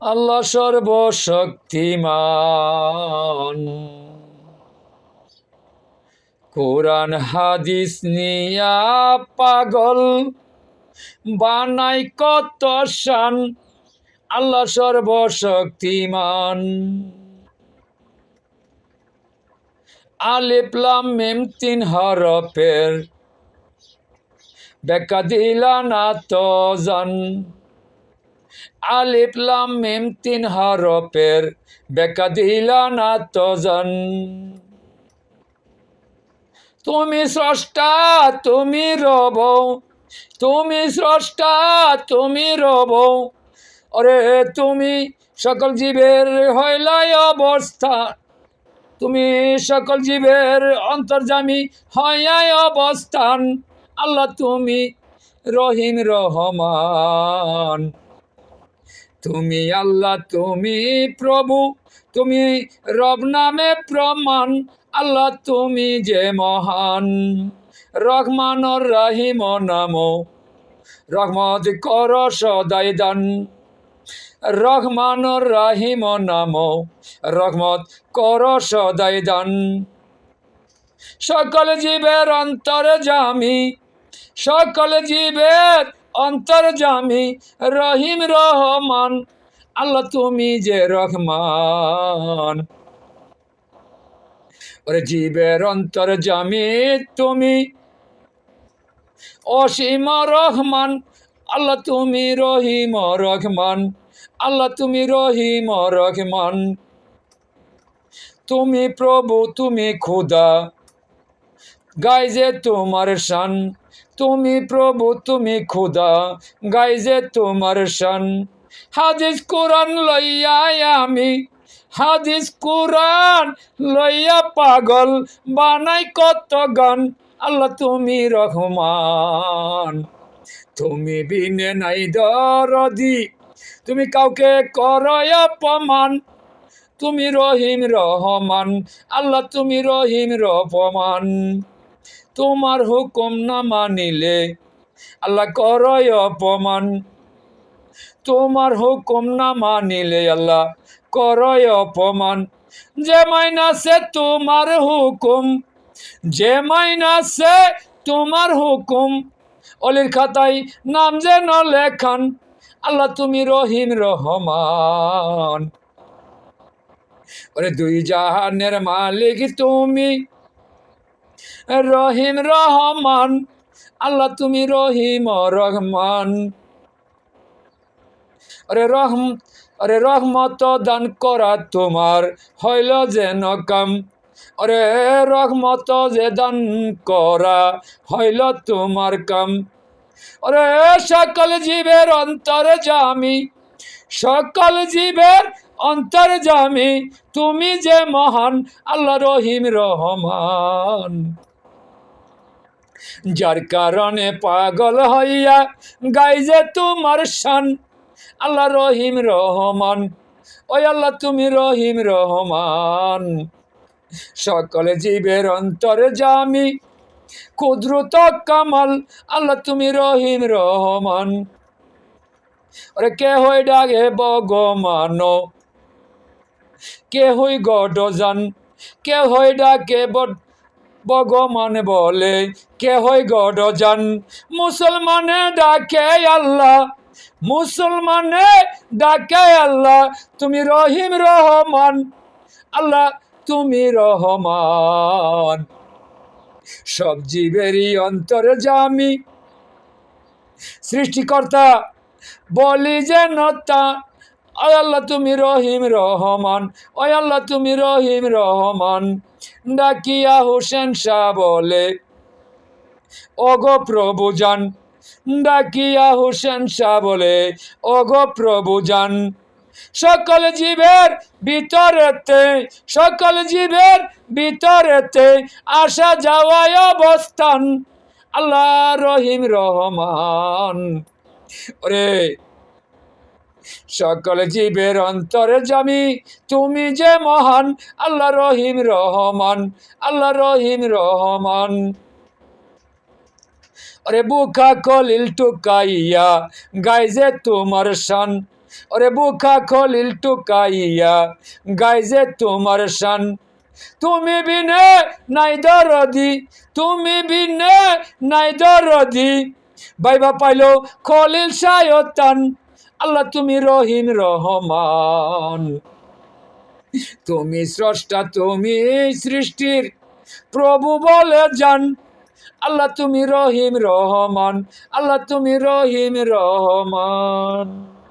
আল্লাহ সর্বশক্তিমান। কোরআন, হাদিস নিয়া পাগল, বানাই কত শান। আল্লাহ সর্বশক্তিমান। আলিপ্লাম মেম, তিন হরফের বেকা দিলা না তো জান। আলিপ্লাম মেম তিন হরফের, বেকা দিলা না তজন। তুমি স্রষ্টা, তুমি রব, তুমি স্রষ্টা, তুমি রব। অরে তুমি সকল জীবের হইলাই অবস্থা, তুমি সকল জীবের অন্তর্জামী হইয়াই অবস্থান। আল্লাহ তুমি রহিম রহমান। তুমি আল্লাহ, তুমি প্রভু, তুমি রব নামে প্রমাণ, আল্লাহ তুমি যে মহান। রহমানর রাহিম নাম, রহমত কর সদাই দান। রহমানর রাহিম নাম, রহমত কর সদাই দান। সকল জীবের অন্তর জামি, সকল জীবের অন্তর জামি রহিম রহমান, আল্লাহ তুমি যে রহমান। ওরে জীবের অন্তর জামি তুমি, অসীম রহমান, আল্লাহ তুমি রহিম রহমান, আল্লাহ তুমি রহিম রহমান। তুমি প্রভু, তুমি খুদা গাই যে তোমার শান, তুমি প্রভু, তুমি খুদা। গাই যে তোমার শান, হাদিস কোরআন লইয়া আমি, হাদিস কোরআন লইয়া পাগল, বানাই কত গান, আল্লাহ তুমি রহমান। তুমি বিনে নাই দরদি, তুমি কাউকে করয় অপমান। তুমি রহিম রহমান, আল্লাহ তুমি রহিম রহমান। তোমার হুকুম না মানিলে, আল্লাহ করয় অপমান। তোমার হুকুম না মানিলে, আল্লাহ করয় অপমান। যে মাইনাসে তোমার হুকুম, যে মাইনাসে তোমার হুকুম, অলির খাতায় নাম যেন লেখান, আল্লাহ তুমি রহিম রহমান। ওরে দুই জাহানের মালিক তুমি রহিম রহমান, আল্লাহ তুমি রহিম রহমান। আরে রহম, আরে রহমত দান করা তোমার হইল যেন কাম। আরে রহমত যে দান করা হইল তোমার কাম। আরে সকল জীবের অন্তর জামি সকল জীবের অন্তর জামি, তুমি যে মহান, আল্লাহ রহিম রহমান। যার কারণে পাগল হইয়া গাই যে তোমার শান, আল্লাহ রহিম রহমান। ওই আল্লাহ তুমি রহিম রহমান। সকলে জীবের অন্তরে জামি, কুদরত কামাল, আল্লাহ তুমি রহিম রহমান। ওরে কে হই ডাগে বগমান কে হই গডজান কে হই ডাকে বড ভগবান বলে? কে হই গডজান মুসলমানে ডাকে আল্লাহ। মুসলমানে ডাকে আল্লাহ। তুমি রহিম রহমান। আল্লাহ, তুমি রহমান। সব জীবেরই অন্তরে জামি সৃষ্টিকর্তা বলি যেন তা ওই আল্লাহ তুমি রহিম রহমান, ওই আল্লাহ তুমি রহিম রহমান। ডাকিয়া হোসেন শাহ বলে, ওগো প্রভু যান ডাকিয়া হোসেন শাহ বলে, ওগো প্রভু যান সকল জীবের ভিতরেতে, সকল জীবের ভিতরেতে আসা যাওয়ায় অবস্থান। আল্লাহ রহিম রহমান। ওরে সকল জীবের অন্তরে জামি, তুমি যে মহান, আল্লাহ রহিম রহমান, আল্লাহ রহিম রহমান। আরে বুকা কলিল টুকাইয়া, গাই যে তোমার শান। ওরে বুখা খলিল টুকাইয়া গাইজে তোমার শান। তুমি বিনে নাই দরদি, তুমি বিনে নাই দরদি। বাইবা পাইলো খলিল শায়তান আল্লাহ, তুমি রহিম রহমান। তুমি স্রষ্টা, তুমি সৃষ্টির। প্রভু বলে যান, আল্লাহ, তুমি রহিম রহমান। আল্লাহ, তুমি রহিম রহমান।